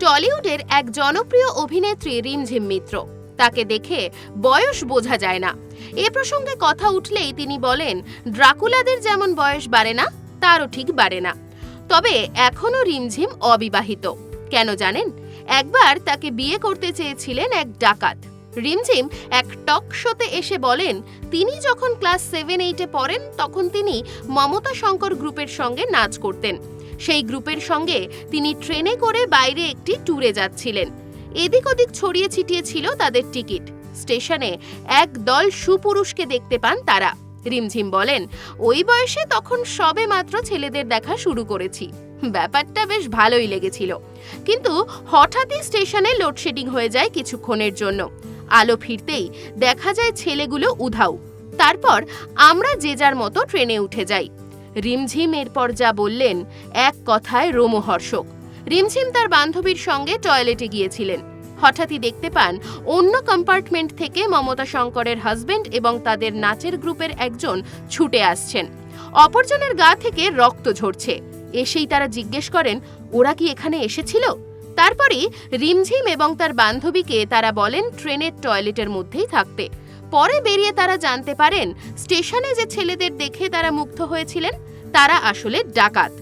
টলিউডের এক জনপ্রিয় অভিনেত্রী রিমঝিম মিত্র। তাকে দেখে বয়স বোঝা যায় না। এ প্রসঙ্গে কথা উঠলেই তিনি বলেন, ড্রাকুলাদের যেমন বয়স বাড়ে না, তারও ঠিক বাড়ে না। তবে এখনও রিমঝিম অবিবাহিত। কেন জানেন? একবার তাকে বিয়ে করতে চেয়েছিলেন এক ডাকাত। রিমঝিম এক টক শোতে এসে বলেন, তিনি যখন ক্লাস সেভেন, এইটে পড়েন, তখন তিনি মমতা শঙ্কর গ্রুপের সঙ্গে নাচ করতেন। সেই গ্রুপের সঙ্গে তিনি ট্রেনে করে বাইরে একটি ট্যুরে যাচ্ছিলেন। এদিক ওদিক ছড়িয়ে ছিটিয়ে ছিল তাদের টিকিট। স্টেশনে এক দল সুপুরুষকে দেখতে পান তারা। রিমঝিম বলেন, ওই বয়সে তখন সবে মাত্র ছেলেদের দেখা শুরু করেছি। ব্যাপারটা বেশ ভালোই লেগেছিল। কিন্তু হঠাৎই স্টেশনে লোডশেডিং হয়ে যায় কিছুক্ষণের জন্য। আলো ফিরতেই দেখা যায় ছেলেগুলো উধাও। তারপর আমরা যে যার মতো ট্রেনে উঠে যাই। রিমঝিম এরপর যা বললেন, এক কথায় রোমহর্ষক। রিমঝিম তার বান্ধবীর সঙ্গে টয়লেটে গিয়েছিলেন। হঠাৎই দেখতে পান, অন্য কম্পার্টমেন্ট থেকে মমতা শঙ্করের হাজবেন্ড এবং তাদের নাচের গ্রুপের একজন ছুটে আসছেন। অপরজনের গা থেকে রক্ত ঝরছে। এসেই তারা জিজ্ঞেস করেন, ওরা কি এখানে এসেছিল? তারপরেই রিমঝিম এবং তার বান্ধবীকে তারা বলেন, ট্রেনের টয়লেটের মধ্যেই থাকতে। পরে বেরিয়ে তারা জানতে পারেন, স্টেশনে যে ছেলেদের দেখে তারা মুগ্ধ হয়েছিলেন, তারা আসলে ডাকাত।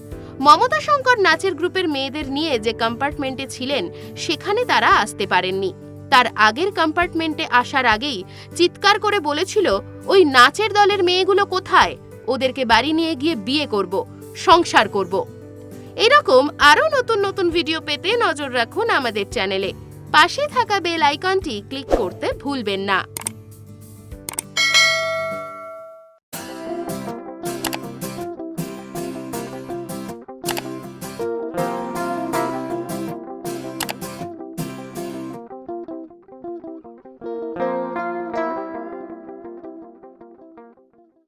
মমতা শঙ্কর নাচের গ্রুপের মেয়েদের নিয়ে যে কম্পার্টমেন্টে ছিলেন, সেখানে তারা আসতে পারেননি। তার আগের কম্পার্টমেন্টে আসার আগেই চিৎকার করে বলেছিল, ওই নাচের দলের মেয়েগুলো কোথায়? ওদেরকে বাড়ি নিয়ে গিয়ে বিয়ে করব, সংসার করব। এরকম আরও নতুন নতুন ভিডিও পেতে নজর রাখুন আমাদের চ্যানেলে। পাশে থাকা বেল আইকনটি ক্লিক করতে ভুলবেন না।